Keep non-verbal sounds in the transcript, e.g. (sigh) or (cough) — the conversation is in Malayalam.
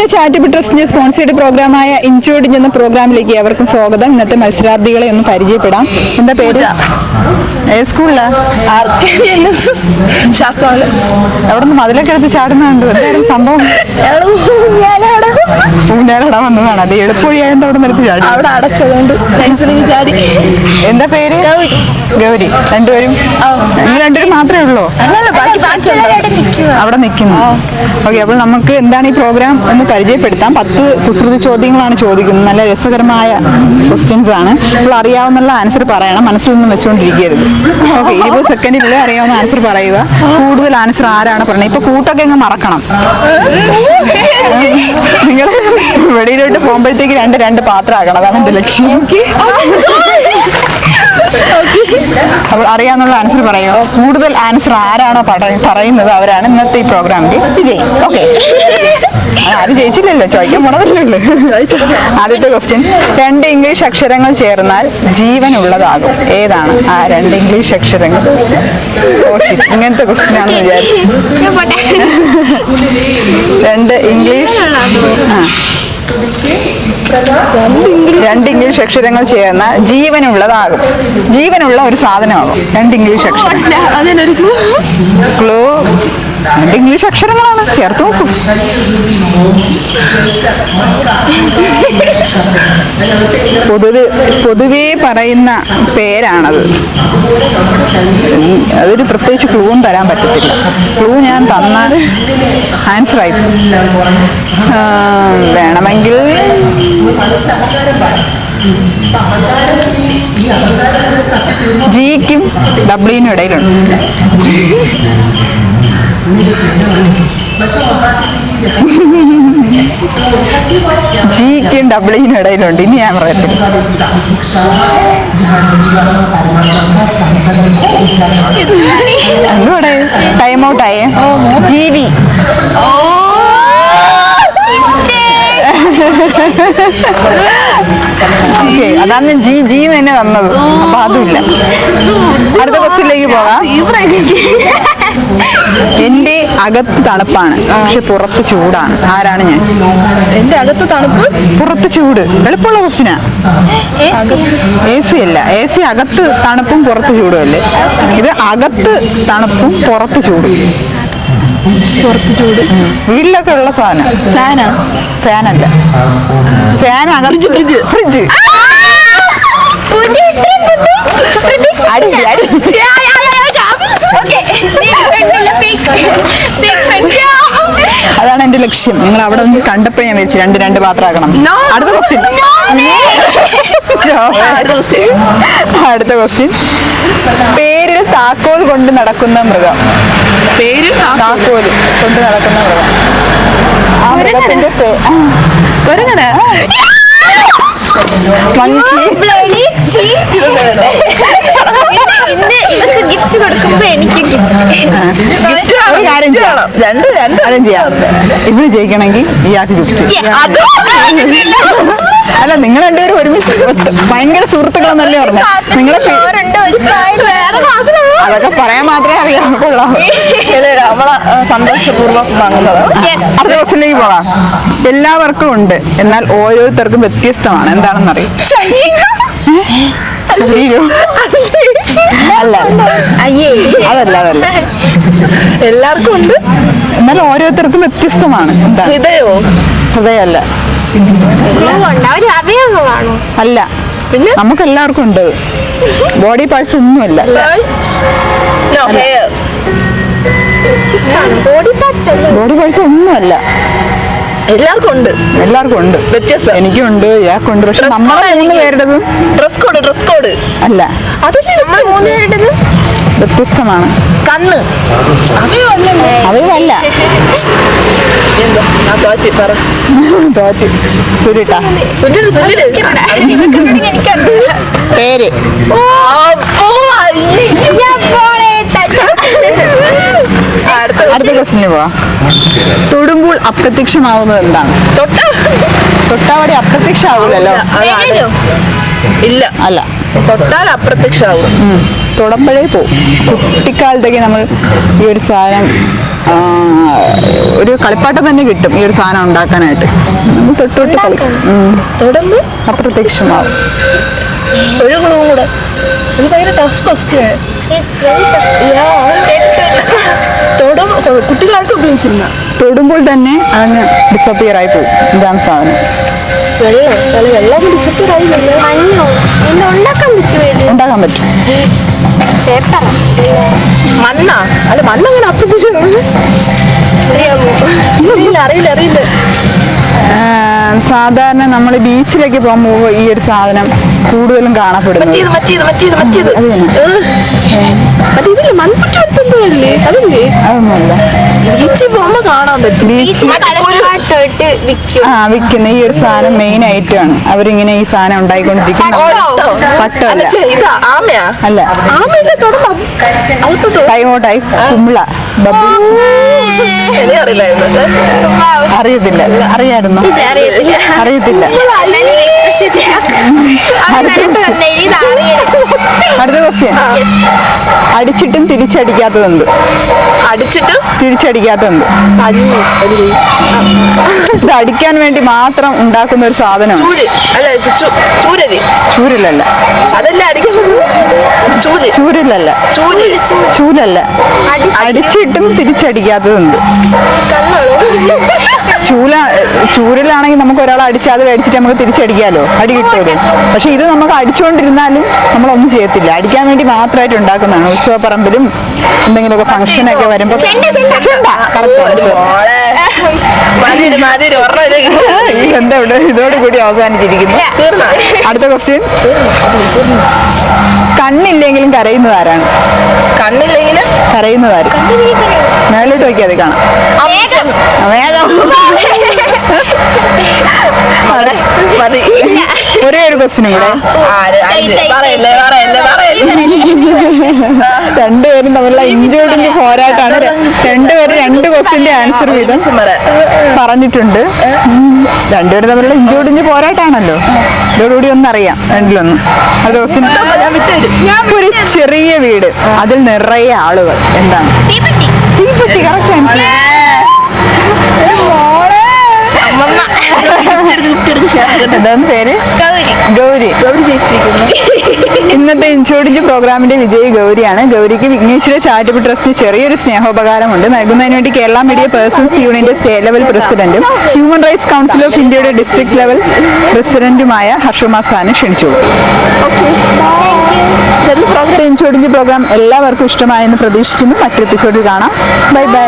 വടകര ചാരിറ്റബിൾ ട്രസ്റ്റിന്റെ സ്പോൺസേഡ് പ്രോഗ്രാമായ ഇൻചോഡിഞ്ച് എന്ന പ്രോഗ്രാമിലേക്ക് അവർക്കും സ്വാഗതം. ഇന്നത്തെ മത്സരാർത്ഥികളെ ഒന്ന് പരിചയപ്പെടാം. എന്താ പേര്? സ്കൂളിലാ? അവിടെ നിന്ന് മതിലൊക്കെ എടുത്ത് ചാടുന്നുണ്ട് എന്തായാലും സംഭവം? ഊഞ്ഞാലടാ വന്നതാണ്. അത് എളുപ്പവഴിയായതുകൊണ്ട് അവിടെ നിർത്തി ചാടി. അവിടെ അടച്ചതുകൊണ്ട് ചാടി. എന്താ പേര്? ഗൗരി. രണ്ടുപേരും? രണ്ടുപേരും മാത്രമേ ഉള്ളൂ? അവിടെ നിൽക്കുന്നു. ഓക്കെ അപ്പോൾ നമുക്ക് എന്താണ് ഈ പ്രോഗ്രാം എന്ന് പരിചയപ്പെടുത്താം. പത്ത് കുസൃതി ചോദ്യങ്ങളാണ് ചോദിക്കുന്നത്. നല്ല രസകരമായ ക്വസ്റ്റ്യൻസ് ആണ്. അപ്പോൾ അറിയാവുന്ന ആൻസർ പറയണം. മനസ്സിൽ നിന്ന് വെച്ചുകൊണ്ടിരിക്കരുത് ഓക്കെ ഇരുപത് സെക്കൻഡിനുള്ളിൽ അറിയാവുന്ന ആൻസർ പറയുക. കൂടുതൽ ആൻസർ ആരാണ് പറയുന്നത് ഇപ്പൊ കൂട്ടൊക്കെ അങ്ങ് മറക്കണം. നിങ്ങൾ വെളിയിലോട്ട് പോകുമ്പോഴത്തേക്ക് രണ്ട് രണ്ട് പാത്രമാകണം. അതാണ് എന്റെ ലക്ഷ്യം. അപ്പോൾ അറിയാന്നുള്ള ആൻസർ പറയോ. കൂടുതൽ ആൻസർ ആരാണോ പറയുന്നത് അവരാണ് ഇന്നത്തെ ഈ പ്രോഗ്രാമിന്റെ വിജയി. ഓക്കെ. അത് ജയിച്ചില്ലല്ലോ? ചോദിക്കാൻ പോണതല്ലല്ലോ. ആദ്യത്തെ ക്വസ്റ്റ്യൻ രണ്ട് ഇംഗ്ലീഷ് അക്ഷരങ്ങൾ ചേർന്നാൽ ജീവൻ ഉള്ളതാകും. ഏതാണ്? ആ രണ്ട് ഇംഗ്ലീഷ് അക്ഷരങ്ങൾ. ഇങ്ങനത്തെ ക്വസ്റ്റ്യൻ ആണെന്ന് വിചാരിച്ചു. രണ്ട് ഇംഗ്ലീഷ് ആ. രണ്ട് ഇംഗ്ലീഷ് അക്ഷരങ്ങൾ ചേർന്ന ജീവനുള്ളതാകും. ജീവനുള്ള ഒരു സാധനമാകും. രണ്ട് ഇംഗ്ലീഷ് അക്ഷരം. ക്ലൂ രണ്ട് ഇംഗ്ലീഷ് അക്ഷരങ്ങളാണ്. ചേർത്ത് നോക്കും. പൊതുവെ പൊതുവേ പറയുന്ന പേരാണത്. അതൊരു പ്രത്യേകിച്ച് ക്ലൂവും തരാൻ പറ്റത്തില്ല. ക്ലൂ ഞാൻ തന്നാൽ ആൻസർ ആയി വേണമെങ്കിൽ ജിക്കും ഡബ്ല്യൂനും ഇടയിലുണ്ട്. ജിക്കും ഡബ്ല്യൂനും ഇടയിലുണ്ട്. ഇനി ഞാൻ പറയത്തില്ല. എന്തുവാടെ? ടൈം ഔട്ട് ആയേ. ജീവി ഓക്കെ അതാണ് ജി ജി തന്നെ തന്നത്. അപ്പൊ അതുമില്ല. അടുത്ത ക്വസ്റ്റിലേക്ക് പോകാം. എന്റെ അകത്ത് തണുപ്പാണ് പക്ഷെ പുറത്ത് ചൂടാണ്. ആരാണ് ഞാൻ? എന്റെ അകത്ത് തണുപ്പ്? പുറത്ത് ചൂട്. എളുപ്പമുള്ള ക്വസ്റ്റിനാ. A C? അല്ല. എ സി അകത്ത് തണുപ്പും പുറത്ത് ചൂടും അല്ലേ? ഇത് അകത്ത് തണുപ്പും പുറത്ത് ചൂടും. പുറത്ത് ചൂട്. വീട്ടിലൊക്കെ ഉള്ള സാധനം. ഫാനാ? ഫാനല്ല. Fan fridge. ഫ്രിഡ്ജ്. അടി അതാണ് എന്റെ ലക്ഷ്യം. നിങ്ങൾ അവിടെ നിന്ന് കണ്ടപ്പോ ഞാൻ വിളിച്ചു രണ്ട് രണ്ട് പാത്രമാക്കണം ആക്കണം. അടുത്ത ക്വസ്റ്റ്യൻ. അടുത്ത ക്വസ്റ്റ്യൻ പേരിൽ താക്കോൽ കൊണ്ട് നടക്കുന്ന മൃഗം. പേര് കൊണ്ട് നടക്കുന്ന മൃഗം ആ മൃഗത്തിന്റെ പേ ആ, കൊരങ്ങനെ? monkey. ഗിഫ്റ്റ് കൊടുക്കുമ്പോ എനിക്ക് ഗിഫ്റ്റ് ഗിഫ്റ്റ് ഒരു കാര്യം ചെയ്യാം. രണ്ട് രണ്ട്. കാര്യം ചെയ്യാം. ഇവിടെ ജയിക്കണമെങ്കിൽ ഇയാൾക്ക് ഗിഫ്റ്റ് (laughs) അല്ല നിങ്ങൾ രണ്ടുപേരും ഒരുമിച്ച് ഭയങ്കര സുഹൃത്തുക്കളെന്നല്ലേ പറഞ്ഞു നിങ്ങളെ അതൊക്കെ പറയാൻ മാത്രമേ അറിയാൻ കൊള്ളാം നമ്മളെ സന്തോഷപൂർവം വാങ്ങുന്നത്. അടുത്ത ദിവസത്തിലേക്ക് പോകാം. എല്ലാവർക്കും ഉണ്ട്. എന്നാൽ ഓരോരുത്തർക്കും വ്യത്യസ്തമാണ്. എന്താണെന്ന് അറിയാം അല്ല. അയ്യേ. അതല്ല അതല്ല. എല്ലാവർക്കും ഉണ്ട്. എന്നാൽ ഓരോരുത്തർക്കും വ്യത്യസ്തമാണ്. ഹൃദയോ ഹൃദയമല്ല. അല്ല. പിന്നെ? നമുക്ക് എല്ലാവർക്കും ഉണ്ട്. ബോഡി പാർട്സ് ഒന്നുമല്ല. ബോഡി പാർട്സ് ഒന്നുമല്ല. എല്ലാവർക്കും ഉണ്ട്. എല്ലാവർക്കും ഉണ്ട്. വ്യത്യസ്തം. എനിക്കും ഉണ്ട് ഇയാൾക്കുണ്ട് പക്ഷെ നമ്മളെ മൂന്ന് പേരുടേത് ഡ്രസ് കോഡ് ഡ്രസ് കോഡ് അല്ല. അതല്ലേ നമ്മൾ മൂന്ന് പേരുടേത്? വ്യത്യസ്തമാണ്. കണ്ണ്. അവയോ അവയല്ല തോറ്റി. സുരിട്ടാ. പേര്. അടുത്ത ക്വസ്റ്റിന് പോവാ. തൊടുമ്പോൾ അപ്രത്യക്ഷമാവുന്നത് എന്താണ്? തൊട്ട. തൊട്ടാവടി അപ്രത്യക്ഷമാവില്ലല്ലോ ഇല്ല. അല്ല. തൊട്ടാൽ അപ്രത്യക്ഷമാകും ഉം. തൊടുമ്പോഴേ പോവും. കുട്ടിക്കാലത്തേക്ക് നമ്മൾ ഈ ഒരു സാധനം ഒരു കളിപ്പാട്ടം തന്നെ കിട്ടും ഈ ഒരു സാധനം ഉണ്ടാക്കാനായിട്ട്. നമ്മൾ തൊട്ട് തൊട്ട് കളിക്കും ഉം. തൊടുമ്പോ അപ്രത്യക്ഷമാവും. ഒരു ക്ലൂ കൂടെ. ഇത് ഭയങ്കര tough first it's very tough തൊടും കുട്ടിക്കാലത്ത് ഉപയോഗിച്ചിരുന്ന. തൊടുമ്പോൾ തന്നെ അങ്ങ് ഡിസപ്പിയർ ആയി പോകും ഇതാണ് സാധനം. വെള്ളം ഉണ്ടാക്കാൻ പറ്റുമോ ഇത്? ഉണ്ടാക്കാൻ പറ്റും. പേപ്പർ. മണ്ണാ? അല്ല മണ്ണ് അങ്ങനെ അപ്രത്യക്ഷ അറിയില്ല അറിയില്ല. സാധാരണ നമ്മൾ ബീച്ചിലേക്ക് പോകുമ്പോൾ ഈ ഒരു സാധനം കൂടുതലും കാണപ്പെടുന്നു ആ വിൽക്കുന്ന ഈ ഒരു സാധനം മെയിൻ ഐറ്റമാണ് അവരിങ്ങനെ ഈ സാധനം ഉണ്ടായിക്കൊണ്ടിരിക്കുന്നു പട്ടല്ല. അല്ല, ടൈമോ ടൈം കുമ്പള. അറിയത്തില്ല. അറിയായിരുന്നു? അറിയത്തില്ല അറിയത്തില്ല. അടുത്ത ക്വസ്റ്റ്യൻ അടിച്ചിട്ടും തിരിച്ചടിക്കാത്തതുണ്ട്. അടിച്ചിട്ടും? തിരിച്ചടിക്കാത്തതുണ്ട്. പഞ്ഞി ഇത് അടിക്കാൻ വേണ്ടി മാത്രം ഉണ്ടാക്കുന്ന ഒരു സാധനം ചൂൽ അല്ല ഇത് അടിച്ചിട്ട് ചൂരൽ. ചൂരിലല്ല. ചൂരിലല്ല. ചൂൽ അടിച്ചിട്ടും തിരിച്ചടിക്കാത്തതുണ്ട്. ചൂല ചൂരിലാണെങ്കിൽ നമുക്ക് ഒരാൾ അടിച്ചാൽ അത് മേടിച്ചിട്ട് നമുക്ക് തിരിച്ചടിക്കാലോ? അടി കിട്ടുമല്ലോ പക്ഷെ ഇത് നമുക്ക് അടിച്ചുകൊണ്ടിരുന്നാലും നമ്മളൊന്നും ചെയ്യത്തില്ല. അടിക്കാൻ വേണ്ടി മാത്രമായിട്ട് ഉണ്ടാക്കുന്നതാണ്. ഉത്സവപ്പറമ്പിലും എന്തെങ്കിലുമൊക്കെ ഫംഗ്ഷനൊക്കെ വരുമ്പോൾ എന്താ ഇവിടെ ഇതോടുകൂടി അവസാനിച്ചിരിക്കുന്നു. അടുത്ത ക്വസ്റ്റ്യൻ കണ്ണില്ലെങ്കിലും കരയുന്നത് ആരാണ്? കണ്ണില്ലെങ്കിൽ കരയുന്നതായിരിക്കും. മേലോട്ട് വയ്ക്കാതെ കാണാം. വേഗം. മതി. ഒരേ ഒരു ക്വസ്റ്റിനും കൂടെ ആര് അഞ്ച് പറയല്ലേ പറയല്ലേ പറയല്ലേ. രണ്ടുപേരും തമ്മിലുള്ള ഇഞ്ചോടിഞ്ച് പോരാട്ടാണ് രണ്ടുപേരും രണ്ട് ക്വസ്റ്റിന്റെ ആൻസർ വീതം പറഞ്ഞിട്ടുണ്ട്. രണ്ടുപേരും തമ്മിലുള്ള ഇഞ്ചോടിഞ്ച് പോരാട്ടാണല്ലോ ഇതോടുകൂടി ഒന്നറിയാം ഒന്ന് ആ ക്വസ്റ്റ്യൻ ഒരു ചെറിയ വീട് അതിൽ നിറയെ ആളുകൾ എന്താണ് തീപ്പെട്ടി കറക്റ്റ് എടുത്ത് ഷെയർ പേര്? ഗൗരി. ഗൗരി. ചേച്ചിരിക്കുന്നു ഇന്നത്തെ ഇൻഷോർഡിഞ്ച് പ്രോഗ്രാമിന്റെ വിജയി ഗൗരിയാണ്. ഗൗരിക്ക് വിഘ്നേശ്വര ചാരിറ്റബിൾ ട്രസ്റ്റ് ചെറിയൊരു സ്നേഹോപകാരമുണ്ട്. നൽകുന്നതിന് വേണ്ടി കേരള മീഡിയ പേഴ്സൺസ് യൂണിയന്റെ സ്റ്റേറ്റ് ലെവൽ പ്രസിഡന്റും ഹ്യൂമൻ റൈറ്റ്സ് കൗൺസിൽ ഓഫ് ഇന്ത്യയുടെ ഡിസ്ട്രിക്ട് ലെവൽ പ്രസിഡന്റുമായ ഹർഷുമാ സാനെ ക്ഷണിച്ചു. ഇൻഷോർഡിഞ്ച് പ്രോഗ്രാം എല്ലാവർക്കും ഇഷ്ടമായെന്ന് പ്രതീക്ഷിക്കുന്നു. മറ്റൊരു എപ്പിസോഡിൽ കാണാം. Bye bye